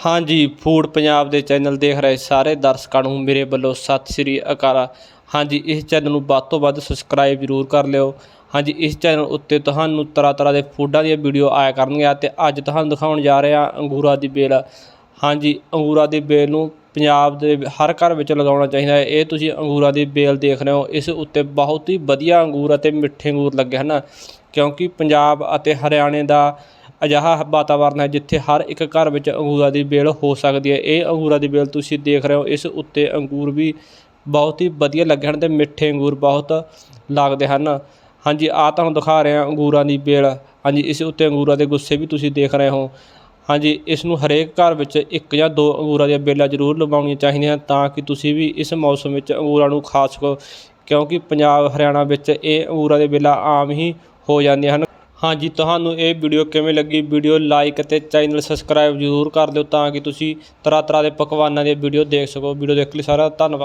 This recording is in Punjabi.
ਹਾਂਜੀ, ਫੂਡ ਪੰਜਾਬ ਦੇ ਚੈਨਲ ਦੇਖ ਰਹੇ ਸਾਰੇ ਦਰਸ਼ਕਾਂ ਨੂੰ ਮੇਰੇ ਵੱਲੋਂ ਸਤਿ ਸ੍ਰੀ ਅਕਾਲ। ਹਾਂਜੀ, ਇਸ ਚੈਨਲ ਨੂੰ ਵੱਧ ਤੋਂ ਵੱਧ ਸਬਸਕ੍ਰਾਈਬ ਜ਼ਰੂਰ ਕਰ ਲਿਓ। ਹਾਂਜੀ, ਇਸ ਚੈਨਲ ਉੱਤੇ ਤੁਹਾਨੂੰ ਤਰ੍ਹਾਂ ਤਰ੍ਹਾਂ ਦੇ ਫੂਡਾਂ ਦੀਆਂ ਵੀਡੀਓ ਆਇਆ ਕਰਨਗੀਆਂ ਤੇ ਅੱਜ ਤੁਹਾਨੂੰ ਦਿਖਾਉਣ ਜਾ ਰਹੇ ਹਾਂ ਅੰਗੂਰਾਂ ਦੀ ਬੇਲ। ਹਾਂਜੀ, ਅੰਗੂਰਾਂ ਦੀ ਬੇਲ ਨੂੰ ਪੰਜਾਬ ਦੇ ਹਰ ਘਰ ਵਿੱਚ ਲਗਾਉਣਾ ਚਾਹੀਦਾ ਹੈ। ਇਹ ਤੁਸੀਂ ਅੰਗੂਰਾਂ ਦੀ ਬੇਲ ਦੇਖ ਰਹੇ ਹੋ। ਇਸ ਉੱਤੇ ਬਹੁਤ ਹੀ ਵਧੀਆ ਅੰਗੂਰ ਅਤੇ ਮਿੱਠੇ ਅੰਗੂਰ ਲੱਗੇ ਹਨ। ਕਿਉਂਕਿ ਪੰਜਾਬ ਅਤੇ ਹਰਿਆਣੇ ਦਾ ਅਜਿਹਾ ਵਾਤਾਵਰਨ ਹੈ ਜਿੱਥੇ ਹਰ ਇੱਕ ਘਰ ਵਿੱਚ ਅੰਗੂਰਾਂ ਦੀ ਬੇਲ ਹੋ ਸਕਦੀ ਹੈ। ਇਹ ਅੰਗੂਰਾਂ ਦੀ ਬੇਲ ਤੁਸੀਂ ਦੇਖ ਰਹੇ ਹੋ। ਇਸ ਉੱਤੇ ਅੰਗੂਰ ਵੀ ਬਹੁਤ ਹੀ ਵਧੀਆ ਲੱਗੇ ਹਨ ਅਤੇ ਮਿੱਠੇ ਅੰਗੂਰ ਬਹੁਤ ਲੱਗਦੇ ਹਨ। ਹਾਂਜੀ, ਆਹ ਤੁਹਾਨੂੰ ਦਿਖਾ ਰਹੇ ਹਾਂ ਅੰਗੂਰਾਂ ਦੀ ਬੇਲ। ਹਾਂਜੀ, ਇਸ ਉੱਤੇ ਅੰਗੂਰਾਂ ਦੇ ਗੁੱਸੇ ਵੀ ਤੁਸੀਂ ਦੇਖ ਰਹੇ ਹੋ। ਹਾਂਜੀ, ਇਸ ਨੂੰ ਹਰੇਕ ਘਰ ਵਿੱਚ ਇੱਕ ਜਾਂ ਦੋ ਅੰਗੂਰਾਂ ਦੀਆਂ ਬੇਲਾਂ ਜ਼ਰੂਰ ਲਗਾਉਣੀਆਂ ਚਾਹੀਦੀਆਂ ਤਾਂ ਕਿ ਤੁਸੀਂ ਵੀ ਇਸ ਮੌਸਮ ਵਿੱਚ ਅੰਗੂਰਾਂ ਨੂੰ ਖਾ ਸਕੋ। ਕਿਉਂਕਿ ਪੰਜਾਬ, ਹਰਿਆਣਾ ਵਿੱਚ ਇਹ ਅੰਗੂਰਾਂ ਦੇ ਬੇਲਾਂ ਆਮ ਹੀ ਹੋ ਜਾਂਦੀਆਂ ਹਨ। ਹਾਂਜੀ, ਤੁਹਾਨੂੰ ਇਹ ਵੀਡੀਓ ਕਿਵੇਂ ਲੱਗੀ? ਵੀਡੀਓ ਲਾਈਕ ਅਤੇ ਚੈਨਲ ਸਬਸਕ੍ਰਾਈਬ ਜ਼ਰੂਰ ਕਰ ਦਿਓ ਤਾਂ ਕਿ ਤੁਸੀਂ ਤਰ੍ਹਾਂ ਤਰ੍ਹਾਂ ਦੇ ਪਕਵਾਨਾਂ ਦੀਆਂ ਵੀਡੀਓ ਦੇਖ ਸਕੋ। ਵੀਡੀਓ ਦੇਖ ਲਈ ਸਾਰਾ ਧੰਨਵਾਦ।